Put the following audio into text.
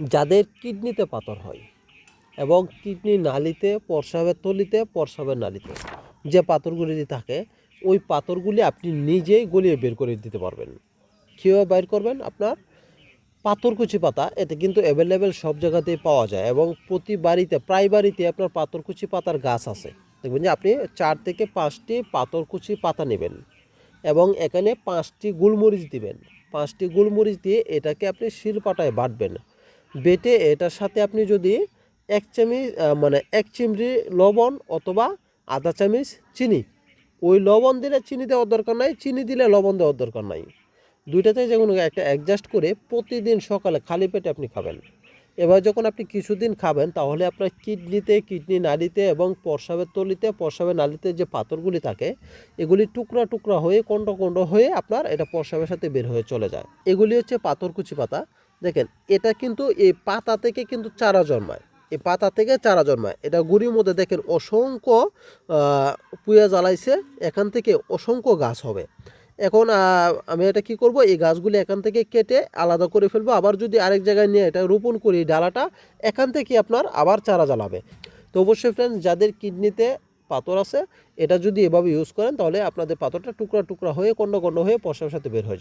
যাদের কিডনিতে পাথর হয় এবং কিডনি নালিতে প্রস্রাবের তলিতে প্রস্রাবের নালিতে যে পাথরগুলি থাকে, ওই পাথরগুলি আপনি নিজেই গলিয়ে বের করে দিতে পারবেন। কীভাবে বের করবেন? আপনার পাথরকুচি পাতা এটা কিন্তু অ্যাভেলেবেল সব জায়গাতেই পাওয়া যায় এবং প্রতি বাড়িতে, প্রায় বাড়িতে আপনার পাথরকুচি পাতার গাছ আছে। দেখবেন যে আপনি চার থেকে পাঁচটি পাথরকুচি পাতা নেবেন এবং এখানে পাঁচটি গোলমরিচ দিবেন। পাঁচটি গোলমরিচ দিয়ে এটাকে আপনি শিলপাটায় বাটবেন। বেটে এটার সাথে আপনি যদি এক চামচ মানে এক চিমড়ি লবণ অথবা আধা চামচ চিনি। ওই লবণ দিলে চিনি দেওয়ার দরকার নাই, চিনি দিলে লবণ দেওয়ার দরকার নাই। দুইটাতে যে কোনো একটা অ্যাডজাস্ট করে প্রতিদিন সকালে খালি পেটে আপনি খাবেন। এবার যখন আপনি কিছুদিন খাবেন, তাহলে আপনার কিডনিতে, কিডনি নালিতে এবং প্রস্রাবের তলিতে প্রস্রাবের নালিতে যে পাথরগুলি থাকে, এগুলি টুকরা টুকরা হয়ে, কণ্ড কণ্ড হয়ে আপনার এটা প্রস্রাবের সাথে বের হয়ে চলে যায়। এগুলি হচ্ছে পাথরকুচি পাতা। দেখেন, এটা কিন্তু এই পাতা থেকে কিন্তু চারা জন্মায়। এই পাতা থেকে চারা জন্মায়। এটা গুড়ির মধ্যে দেখেন অসংখ্য পুয়া জ্বালাইছে এখান থেকে অসংখ্য গাছ হবে। এখন আমি এটা কি করব? এই গাছগুলি এখান থেকে কেটে আলাদা করে ফেলব। আবার যদি আরেক জায়গায় নিয়ে এটা রোপণ করি ডালাটা, এখান থেকে আপনার আবার চারা জ্বালাবে। তো অবশ্যই ফ্রেন্ড যাদের কিডনিতে পাথর আছে, এটা যদি এভাবে ইউজ করেন, তাহলে আপনাদের পাথরটা টুকরা টুকরা হয়ে, কন্ড কন্ড হয়ে পশার সাথে বের হয়ে যাবে।